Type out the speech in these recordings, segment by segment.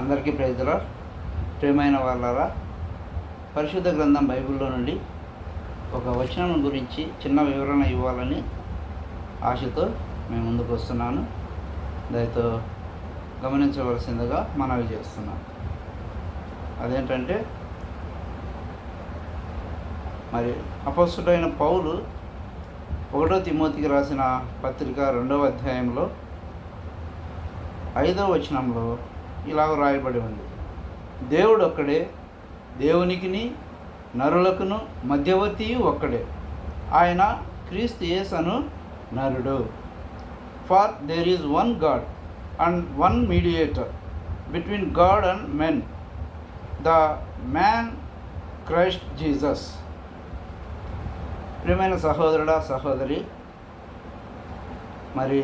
అందరికీ ప్రజల ప్రియమైన వాళ్ళరా పరిశుద్ధ గ్రంథం బైబిల్లో నుండి ఒక వచనం గురించి చిన్న వివరణ ఇవ్వాలని ఆశతో మేము ముందుకు వస్తున్నాను. దయతో గమనించవలసిందిగా మనవి చేస్తున్నాను. అదేంటంటే మరి అపస్సుడైన పౌలు ఒకటో తిమోతికి రాసిన పత్రిక రెండవ అధ్యాయంలో ఐదవ వచనంలో ఇలాగ రాయబడి ఉంది. దేవుడు ఒక్కడే దేవునికిని నరులకును మధ్యవర్తి ఒక్కడే. ఆయన క్రీస్తు యేసను నరుడు. For there is one God and one mediator between God and men the man Christ Jesus ప్రియమైన సహోదరుడా సహోదరి మరి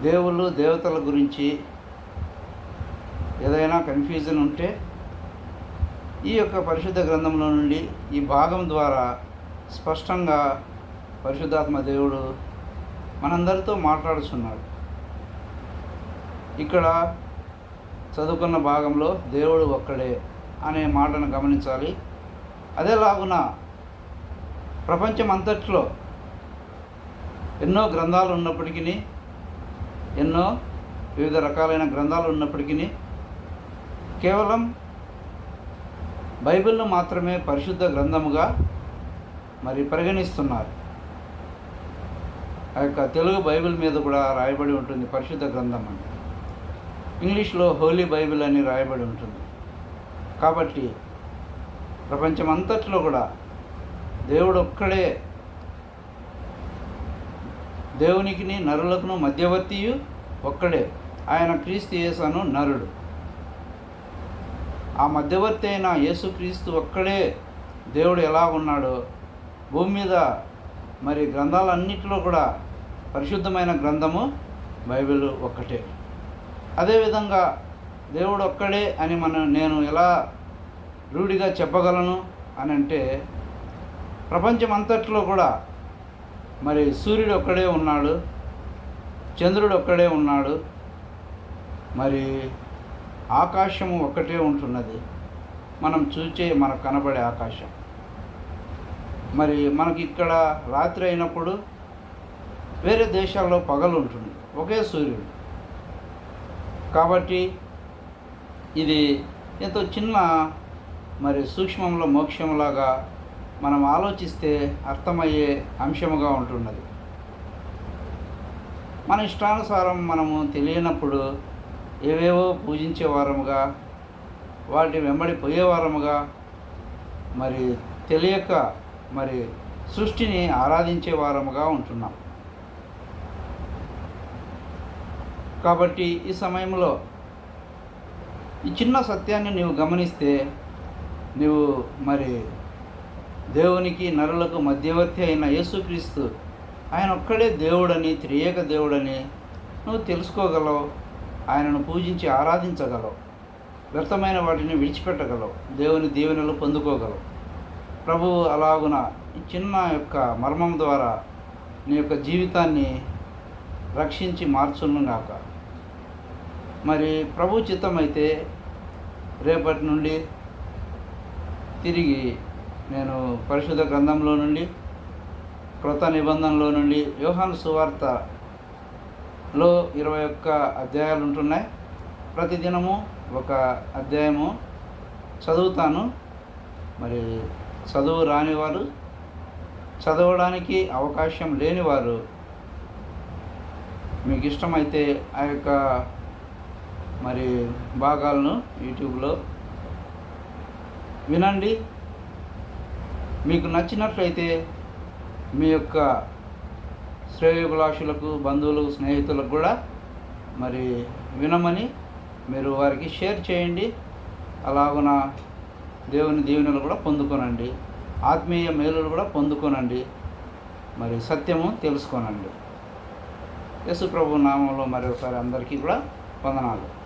దేవుళ్ళు దేవతల గురించి ఏదైనా కన్ఫ్యూజన్ ఉంటే ఈ యొక్క పరిశుద్ధ గ్రంథంలో నుండి ఈ భాగం ద్వారా స్పష్టంగా పరిశుద్ధాత్మ దేవుడు మనందరితో మాట్లాడుచున్నాడు. ఇక్కడ చదువుకున్న భాగంలో దేవుడు ఒక్కడే అనే మాటను గమనించాలి. అదేలాగున ప్రపంచం అంతట్లో ఎన్నో గ్రంథాలు ఉన్నప్పటికీ ఎన్నో వివిధ రకాలైన గ్రంథాలు ఉన్నప్పటికీ కేవలం బైబిల్ను మాత్రమే పరిశుద్ధ గ్రంథముగా మరి పరిగణిస్తున్నారు. ఆ యొక్క తెలుగు బైబిల్ మీద కూడా రాయబడి ఉంటుంది పరిశుద్ధ గ్రంథం అని. ఇంగ్లీష్లో హోలీ బైబిల్ అని రాయబడి ఉంటుంది. కాబట్టి ప్రపంచమంతట్లో కూడా దేవుడు ఒక్కడే దేవునికిని నరులకును మధ్యవర్తియు ఒక్కడే. ఆయన క్రీస్తు యేసను నరుడు. ఆ మధ్యవర్తి అయిన యేసుక్రీస్తు ఒక్కడే దేవుడు ఎలా ఉన్నాడో భూమి మీద మరి గ్రంథాలన్నింటిలో కూడా పరిశుద్ధమైన గ్రంథము బైబిల్ ఒక్కటే. అదేవిధంగా దేవుడు ఒక్కడే అని మనం నేను ఎలా రూఢిగా చెప్పగలను అని అంటే ప్రపంచం అంతట్లో కూడా మరి సూర్యుడు ఒక్కడే ఉన్నాడు చంద్రుడు ఒక్కడే ఉన్నాడు మరి ఆకాశము ఒక్కటే ఉంటున్నది. మనం చూచే మనకు కనబడే ఆకాశం. మరి మనకి ఇక్కడ రాత్రి అయినప్పుడు వేరే దేశాల్లో పగలు ఉంటుంది. ఒకే సూర్యుడు. కాబట్టి ఇది ఎంతో చిన్న మరి సూక్ష్మంలో మోక్షంలాగా మనం ఆలోచిస్తే అర్థమయ్యే అంశముగా ఉంటున్నది. మన ఇష్టానుసారం మనము తెలియనప్పుడు ఏవేవో పూజించే వారముగా వాటి వెంబడి పోయేవారముగా మరి తెలియక మరి సృష్టిని ఆరాధించే వారముగా ఉంటున్నాం. కాబట్టి ఈ సమయంలో ఈ చిన్న సత్యాన్ని నీవు గమనిస్తే నీవు మరి దేవునికి నరులకు మధ్యవర్తి అయిన యేసుక్రీస్తు ఆయన ఒక్కడే దేవుడని త్రియేక దేవుడని నువ్వు తెలుసుకోగలవు. ఆయనను పూజించి ఆరాధించగలవు. వ్యర్థమైన వాటిని విడిచిపెట్టగలవు. దేవుని దీవెనలు పొందుకోగలవు. ప్రభు అలాగున ఈ చిన్న యొక్క మర్మం ద్వారా నీ యొక్క జీవితాన్ని రక్షించి మార్చును గాక. మరి ప్రభు చిత్తమైతే రేపటి నుండి తిరిగి నేను పరిశుద్ధ గ్రంథంలో నుండి కృత నిబంధనలో నుండి యోహాను లో ఇరవై ఒక్క అధ్యాయాలు ఉంటున్నాయి. ప్రతిదినము ఒక అధ్యాయము చదువుతాను. మరి చదువు రాని వారు చదవడానికి అవకాశం లేని వారు మీకు ఇష్టమైతే ఆ యొక్క మరి భాగాలను యూట్యూబ్లో వినండి. మీకు నచ్చినట్లయితే మీ యొక్క శ్రేయోభిలాషులకు బంధువులకు స్నేహితులకు కూడా మరి వినమని మీరు వారికి షేర్ చేయండి. అలాగున దేవుని దీవెనలు కూడా పొందుకోనండి. ఆత్మీయ మేలులు కూడా పొందుకోనండి. మరి సత్యము తెలుసుకోనండి. యేసు ప్రభు నామంలో మరి ఒకసారి అందరికీ కూడా వందనాలు.